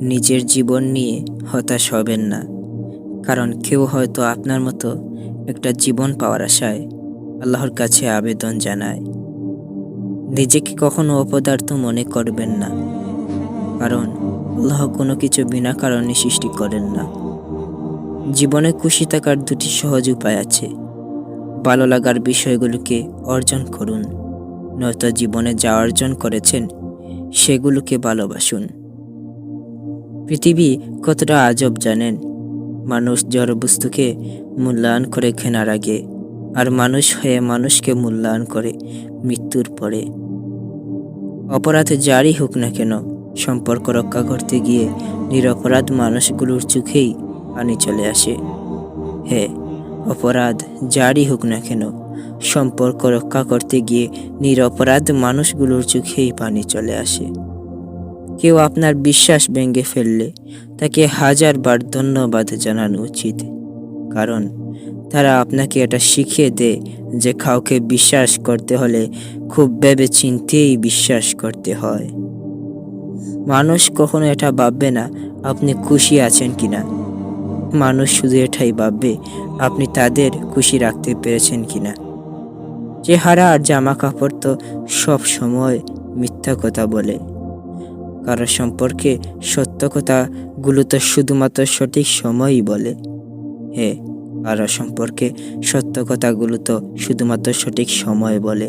নিজের জীবন নিয়ে হতাশ হবেন না। কারণ কেউ হয়তো আপনার মতো একটা জীবন পাওয়ার আশায় আল্লাহর কাছে আবেদন জানায়। নিজেকে কখনো অপদার্থ মনে করবেন না। কারণ আল্লাহ কোনো কিছু বিনা কারণে সৃষ্টি করেন না। জীবনে খুশি থাকার দুটি সহজ উপায় আছে। ভালো লাগার বিষয়গুলোকে অর্জন করুন। নয়তো জীবনে যা অর্জন করেছেন সেগুলোকে ভালোবাসুন। পৃথিবী কতটা আজব জানেন? মানুষ জড়বস্তুকে মূল্যায়ন করে কেনার আগে, আর মানুষ হয়ে মানুষকে মূল্যায়ন করে মৃত্যুর পরে। অপরাধ যারই হোক না কেন, সম্পর্ক রক্ষা করতে গিয়ে নিরপরাধ মানুষগুলোর চোখেই পানি চলে আসে। হ্যাঁ অপরাধ যারই হোক না কেন, সম্পর্ক রক্ষা করতে গিয়ে নিরপরাধ মানুষগুলোর চোখেই পানি চলে আসে। কেউ আপনার বিশ্বাস ভেঙে ফেললে তাকে হাজারবার ধন্যবাদ জানানো উচিত। কারণ তারা আপনাকে এটা শিখিয়ে দেয় যে কাউকে বিশ্বাস করতে হলে খুব ভেবে চিন্তেই বিশ্বাস করতে হয়। মানুষ কখনো এটা ভাববে না, আপনি খুশি আছেন কিনা। মানুষ শুধু এটাই ভাববে, আপনি তাদের খুশি রাখতে পেরেছেন কিনা। চেহারা আর জামা কাপড় তো সব সময় মিথ্যা কথা বলে। কারও সম্পর্কে সত্য কথাগুলো তো শুধুমাত্র সঠিক সময়ই বলে। হ্যাঁ কারও সম্পর্কে সত্য কথাগুলো তো শুধুমাত্র সঠিক সময় বলে।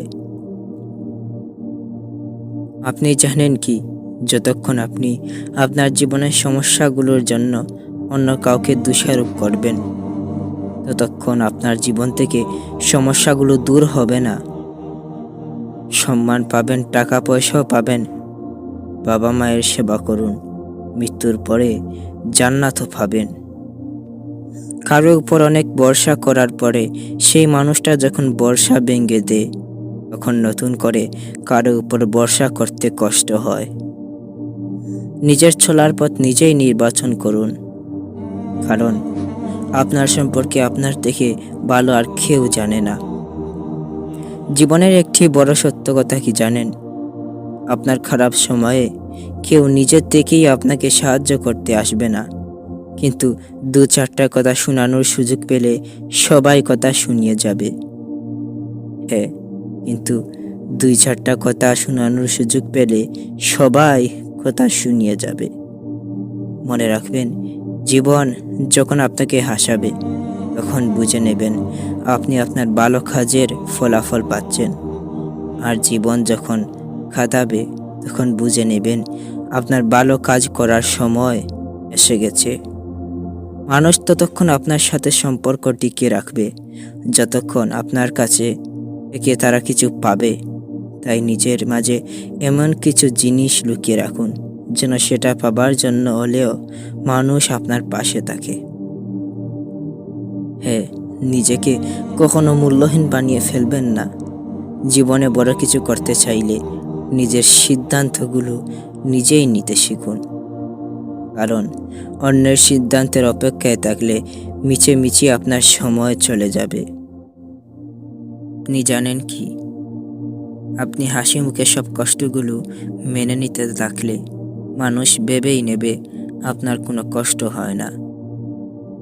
আপনি জানেন কি, যতক্ষণ আপনি আপনার জীবনের সমস্যাগুলোর জন্য অন্য কাউকে দোষারোপ করবেন, ততক্ষণ আপনার জীবন থেকে সমস্যাগুলো দূর হবে না। সম্মান পাবেন টাকা পয়সাও পাবেন বাবা মায়ের সেবা করুন। মৃত্যুর পরে জান্নাতও পাবেন। কারও উপর অনেক বর্ষা করার পরে সেই মানুষটা যখন বর্ষা ভেঙে দেয়, তখন নতুন করে কারও উপর বর্ষা করতে কষ্ট হয়। নিজের চলার পথ নিজেই নির্বাচন করুন। কারণ আপনার সম্পর্কে আপনার থেকে ভালো আর কেউ জানে না। জীবনের একটি বড় সত্য কথা কি জানেন? আপনার খারাপ সময়ে কেউ নিজের থেকেই আপনাকে সাহায্য করতে আসবে না। কিন্তু দু চারটা কথা শোনানোর সুযোগ পেলে সবাই কথা শুনিয়ে যাবে। হ্যাঁ কিন্তু দুই চারটা কথা শোনানোর সুযোগ পেলে সবাই কথা শুনিয়ে যাবে। মনে রাখবেন, জীবন যখন আপনাকে হাসাবে, তখন বুঝে নেবেন আপনি আপনার ভালো কাজের ফলাফল পাচ্ছেন। আর জীবন যখন খাদাবে, তখন বুঝে নেবেন আপনার ভালো কাজ করার সময় এসে গেছে। মানুষ ততক্ষণ আপনার সাথে সম্পর্ক টিকিয়ে রাখবে। যতক্ষণ আপনার কাছে থেকে তারা কিছু পাবে, তাই নিজের মাঝে এমন কিছু জিনিস লুকিয়ে রাখুন, যেন সেটা পাবার জন্য হলেও মানুষ আপনার পাশে থাকে। হ্যাঁ নিজেকে কখনো মূল্যহীন বানিয়ে ফেলবেন না। জীবনে বড় কিছু করতে চাইলে নিজের সিদ্ধান্তগুলো নিজেই নিতে শিখুন। কারণ অন্যের সিদ্ধান্তের অপেক্ষায় থাকলে মিছে মিছি আপনার সময় চলে যাবে। আপনি জানেন কি? আপনি হাসি মুখে সব কষ্টগুলো মেনে নিতে থাকলে মানুষ ভেবেই নেবে আপনার কোনো কষ্ট হয় না।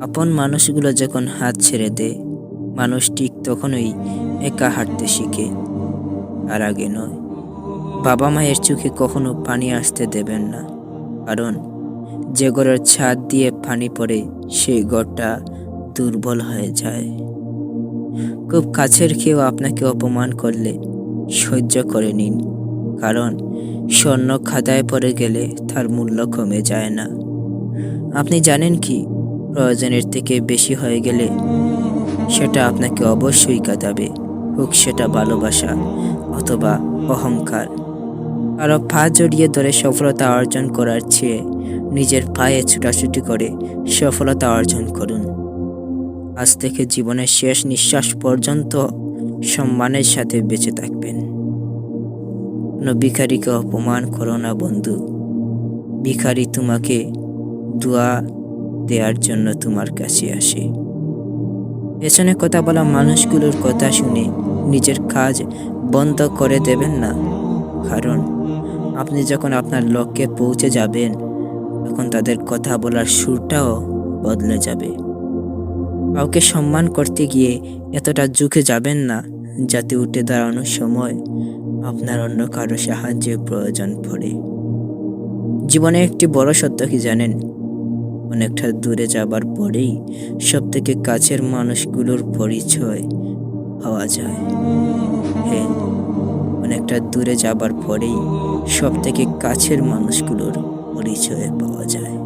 আপন মানুষগুলো যখন হাত ছেড়ে দেয়, মানুষ ঠিক তখনই একা হাঁটতে শিখে, আর আগে নয়। বাবা মায়ের চোখে কখনো পানি আসতে দেবেন না, কারণ যে ঘরের ছাদ দিয়ে পানি পড়ে, সেই ঘরটা দুর্বল হয়ে যায়। খুব কাছের কেউ আপনাকে অপমান করলে সহ্য করে নিন, কারণ স্বর্ণ খাতায় পড়ে গেলে তার মূল্য কমে যায় না। আপনি জানেন কি প্রয়োজনের থেকে বেশি হয়ে গেলে সেটা আপনাকে অবশ্যই কাঁদাবে, হোক সেটা ভালোবাসা অথবা অহংকার। কারও পা জড়িয়ে ধরে সফলতা অর্জন করার চেয়ে নিজের পায়ে ছুটাছুটি করে সফলতা অর্জন করুন। আজ থেকে জীবনের শেষ নিঃশ্বাস পর্যন্ত সম্মানের সাথে বেঁচে থাকবেন। কোনো ভিখারিকে অপমান করো না, বন্ধু। ভিখারি তোমাকে দোয়া দেওয়ার জন্য তোমার কাছে আসে। পেছনে কথা বলা মানুষগুলোর কথা শুনে নিজের কাজ বন্ধ করে দেবেন না, কারণ আপনি যখন আপনার লক্ষ্যে পৌঁছে যাবেন, তখন তাদের কথা বলার সুরটাও বদলে যাবে। কাউকে সম্মান করতে গিয়ে এতটা ঝুঁকে যাবেন না, যাতে উঠে দাঁড়ানোর সময় আপনার অন্য কারও সাহায্যের প্রয়োজন পড়ে। জীবনে একটি বড় সত্য কি জানেন? অনেকটা দূরে যাবার পরেই সব থেকে কাছের মানুষগুলোর পরিচয় পাওয়া যায়। হ্যাঁ। অনেকটা দূরে যাবার পরেই সব থেকে কাছের মানুষগুলোর পরিচয় পাওয়া যায়।